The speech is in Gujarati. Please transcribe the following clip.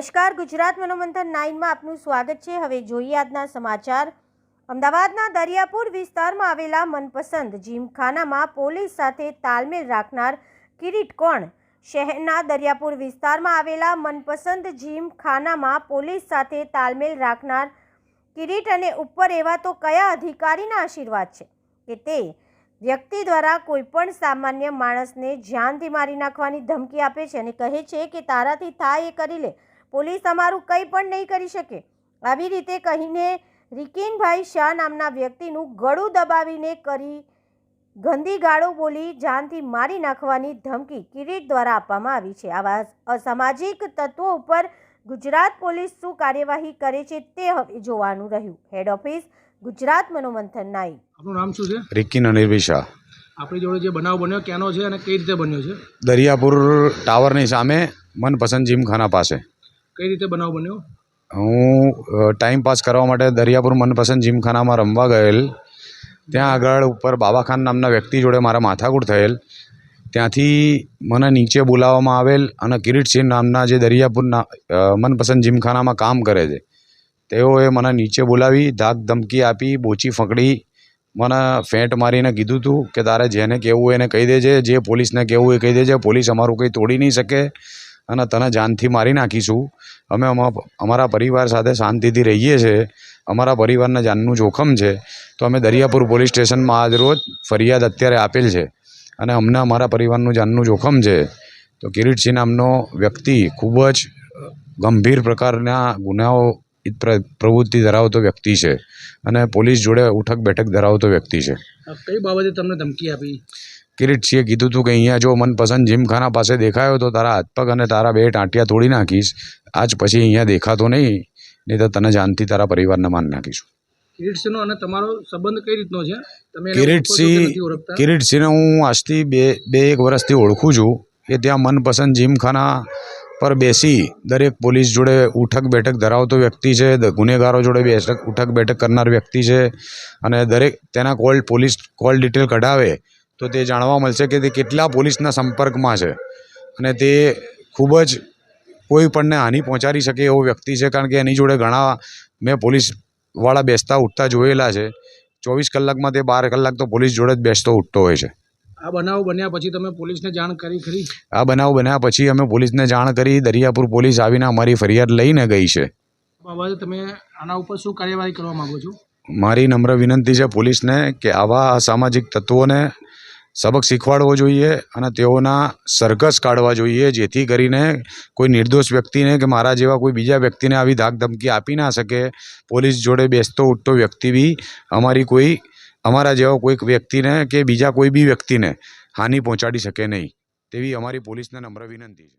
નમસ્કાર, ગુજરાત મનોમંથન નાઇનમાં આપનું સ્વાગત છે. હવે જોઈએ આજના સમાચાર. અમદાવાદના દરિયાપુર વિસ્તારમાં આવેલા મનપસંદ જીમખાનામાં પોલીસ સાથે તાલમેલ રાખનાર કિરીટ કોણ? શહેરના દરિયાપુર વિસ્તારમાં આવેલા મનપસંદ જીમખાનામાં પોલીસ સાથે તાલમેલ રાખનાર કિરીટ અને ઉપર એવા તો કયા અધિકારીના આશીર્વાદ છે? કે તે વ્યક્તિ દ્વારા કોઈપણ સામાન્ય માણસને ધ્યાનથી મારી નાખવાની ધમકી આપે છે અને કહે છે કે તારાથી થાય એ કરી લે. પોલીસ અમારું કંઈ પણ નહીં કરી શકે. આવી રીતે કહીને રિકિનભાઈ શાહ નામના વ્યક્તિનું ગળું દબાવીને કરી ગંદી ગાળો બોલી જાનથી મારી નાખવાની ધમકી કિરીટ દ્વારા આપવામાં આવી છે. આવા અસામાજિક તત્વો ઉપર ગુજરાત પોલીસ શું કાર્યવાહી કરે છે તે હવે જોવાનું રહ્યું. હેડ ઓફિસ ગુજરાત મનોમંથન નાઈ. આપનું નામ શું છે? રિકિન અનિર્ભી શાહ. આપણી જોડે જે બનાવ બન્યો ક્યાંનો છે અને કઈ રીતે બન્યો છે? દરિયાપુર ટાવરની સામે મનપસંદ જીમખાના પાસે. કઈ રીતે બનાવ બન્યો? હું ટાઈમ પાસ કરવા માટે દરિયાપુર મનપસંદ જીમખાનામાં રમવા ગયેલ. ત્યાં આગળ ઉપર બાબાખાન નામના વ્યક્તિ જોડે મારા માથાકૂટ થયેલ. ત્યાંથી મને નીચે બોલાવવામાં આવેલ અને કિરીટસિંહ નામના જે દરિયાપુરના મનપસંદ જીમખાનામાં કામ કરે છે, તેઓએ મને નીચે બોલાવી, ધાક ધમકી આપી, બોચી ફકડી, મને ફેંટ મારીને કીધું હતું કે તારે જેને કહેવું એને કહી દેજે, જે પોલીસને કહેવું એ કહી દેજે, પોલીસ અમારું કંઈ તોડી નહીં શકે. અને તને જાનથી મારી નાખીશું. અમે અમા- અમારા પરિવાર સાથે શાંતિથી રહીએ છીએ અમારા પરિવારના જાનનું જોખમ છે. તો અમે દરિયાપુર પોલીસ સ્ટેશનમાં આજ રોજ ફરિયાદ અત્યારે આપેલ છે. અને અમને અમારા પરિવારનું જાનનું જોખમ છે. તો કિરીટસિંહ નામનો વ્યક્તિ ખૂબ જ ગંભીર પ્રકારના ગુનાઓ પ્રવૃત્તિ ધરાવતો વ્યક્તિ છે. અને પોલીસ જોડે ઉઠક બેઠક ધરાવતો વ્યક્તિ છે. કઈ બાબતે તમને ધમકી આપી? કિરીટસિંહે કીધું હતું કે અહીંયા જો મનપસંદ જીમખાના પાસે દેખાયો તો તારા હાથપગ અને તારા બે ટાંટિયા તોડી નાખીશ. આજ પછી અહીંયા દેખાતો નહીં નહીં તો તને જાનથી તારા પરિવારને માન નાખીશું. કિરીટસિંહનો અને તમારો સંબંધ કઈ રીતનો છે? તમે એને ઓળખો છો કે કિરીટસિંહ કિરીટસિંહને હું આજથી બે બે એક વર્ષથી ઓળખું છું કે ત્યાં મનપસંદ જીમખાના પર બેસી દરેક પોલીસ જોડે ઉઠક બેઠક ધરાવતો વ્યક્તિ છે ગુનેગારો જોડે બેઠક ઉઠક બેઠક કરનાર વ્યક્તિ છે અને દરેક તેના કોલ પોલીસ કોલ ડિટેલ કઢાવે તો તે જાણવા મળશે કે તે કેટલા પોલીસના સંપર્કમાં છે. અને તે ખૂબ જ કોઈ પણને હાનિ પહોંચાડી શકે એવો વ્યક્તિ છે કારણ કે એની જોડે ઘણા મેં પોલીસવાળા બેસતા ઉઠતા જોયેલા છે. ચોવીસ કલાકમાં તે બાર કલાક તો પોલીસ જોડે જ બેસતો ઉઠતો હોય છે. આ બનાવ બન્યા પછી તમે પોલીસને જાણ કરી ખરી? આ બનાવ બન્યા પછી અમે પોલીસને જાણ કરી દરિયાપુર પોલીસ આવીને અમારી ફરિયાદ લઈને ગઈ છે. બાબતે તમે આના ઉપર શું કાર્યવાહી કરવા માંગો છો? મારી નમ્ર વિનંતી છે પોલીસને કે આવા અસામાજિક તત્વોને સબક શીખવાડવો જોઈએ અને તેઓના સરઘસ કાઢવા જોઈએ, જેથી કરીને કોઈ નિર્દોષ વ્યક્તિને કે મારા જેવા કોઈ બીજા વ્યક્તિને આવી ધાકધમકી આપી ના શકે. પોલીસ જોડે બેસતો ઉઠતો વ્યક્તિ બી અમારી કોઈ, અમારા જેવા કોઈક વ્યક્તિને કે બીજા કોઈ બી વ્યક્તિને હાનિ પહોંચાડી શકે નહીં. તેવી અમારી પોલીસને નમ્ર વિનંતી છે.